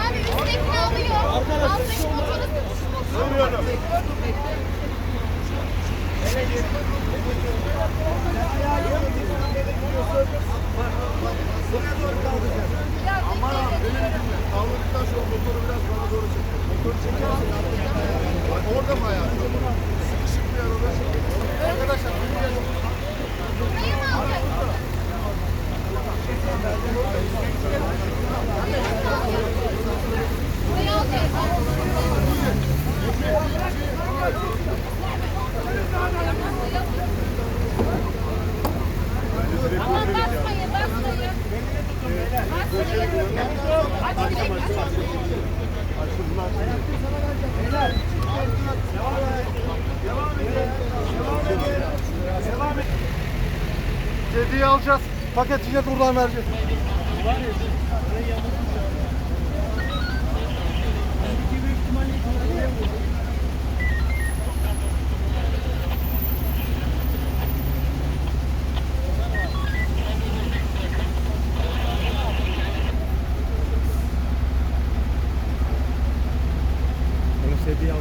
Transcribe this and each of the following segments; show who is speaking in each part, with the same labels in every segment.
Speaker 1: Abi üsttekini alıyor. Alttaki motoru Vuruyorum. Aman abi benim dinle. Kaldırdıktan sonra motoru biraz bana doğru çekiyor. Motoru çekersen orada mı hayatım? Sıkışık bir yer
Speaker 2: orada.
Speaker 1: Kediyi alacağız. Paket içine buradan vereceğiz.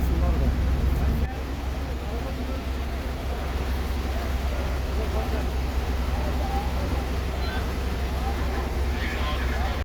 Speaker 1: 10만 원.